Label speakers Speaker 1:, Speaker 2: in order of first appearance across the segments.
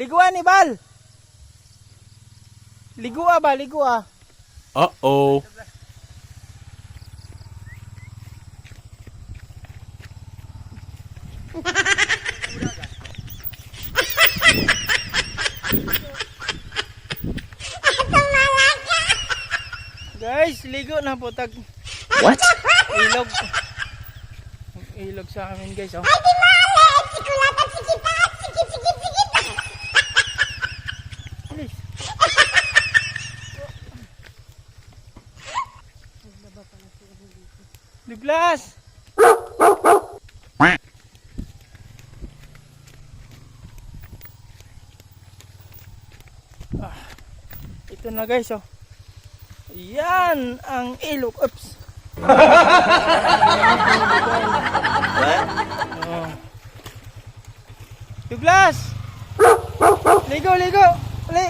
Speaker 1: Liguan ni Bal. Ligua ba, ligua.
Speaker 2: Uh-oh.
Speaker 1: Guys, ligo na po tag
Speaker 2: What?
Speaker 1: ilog. Ilog sa amin guys, oh. Douglas! Ah, ito na guys, oh. Yan ang ilog. Oops. Oh. Douglas! Ligo, ligo! Uli!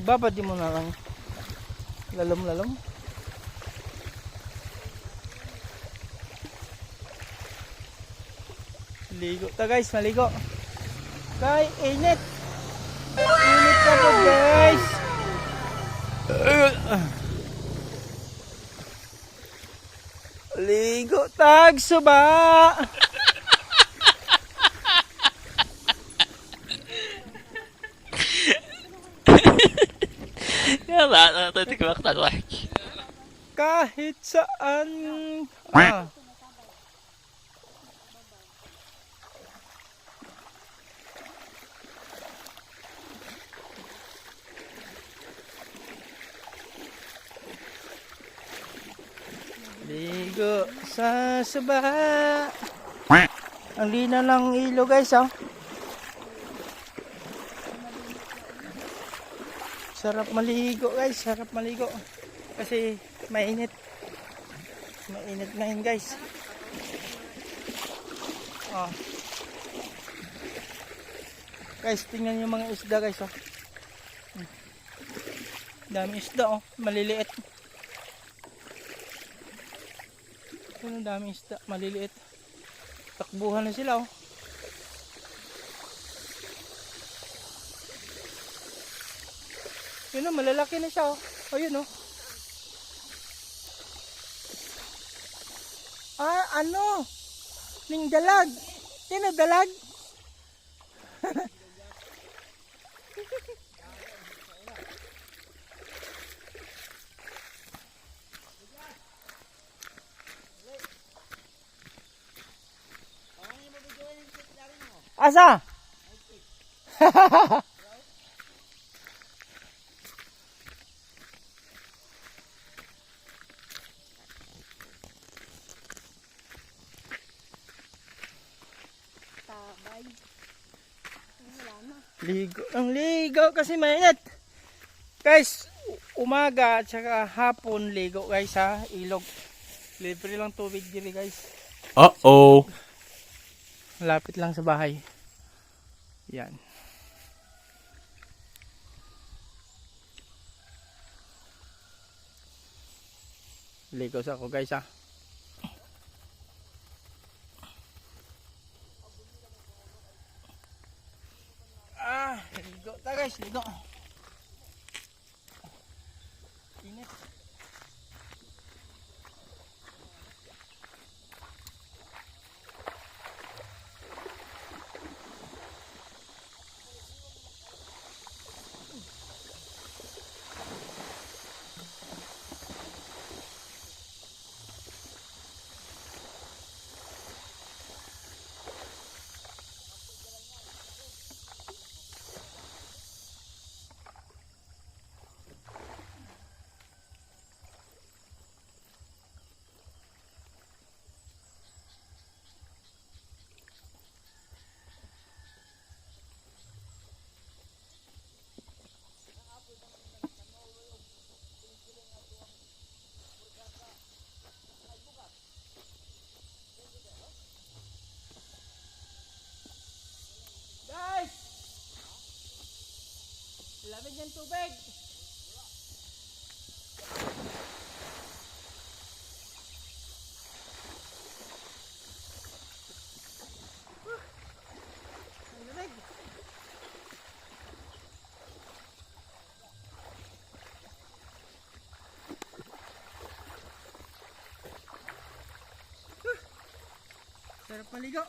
Speaker 1: Babad di mo na lang. Lalom, lalom. Ligo ta guys, maligo. Kay, init! Init ka po guys! Ligo tag suba!
Speaker 2: Yala, natitikmak talak.
Speaker 1: Kahit saan. Ah. Ligo sa suba. Ang lina ng ilo guys oh. Sarap maligo guys, sarap maligo. Kasi mainit. Mainit ngayon guys. Oh. Guys, tingnan yung mga isda guys oh. Hmm. Dami isda oh, maliliit. Ano dami isda, maliliit. Takbuhan na sila oh. Yun oh, malalaki na siya oh. Oh, yun oh. Ah, ano? Ning dalag. Sino dalag? Asa? Ligo. Ang ligo kasi mainit. Guys, umaga at saka hapon ligo guys ha. Ilog. Libre lang tubig diri guys.
Speaker 2: Uh-oh.
Speaker 1: Lapit lang sa bahay. Yan. Ligo sa ako guys ha. Ah, ligo ta guys, ligo. natin yung tubig. Sarap maligo.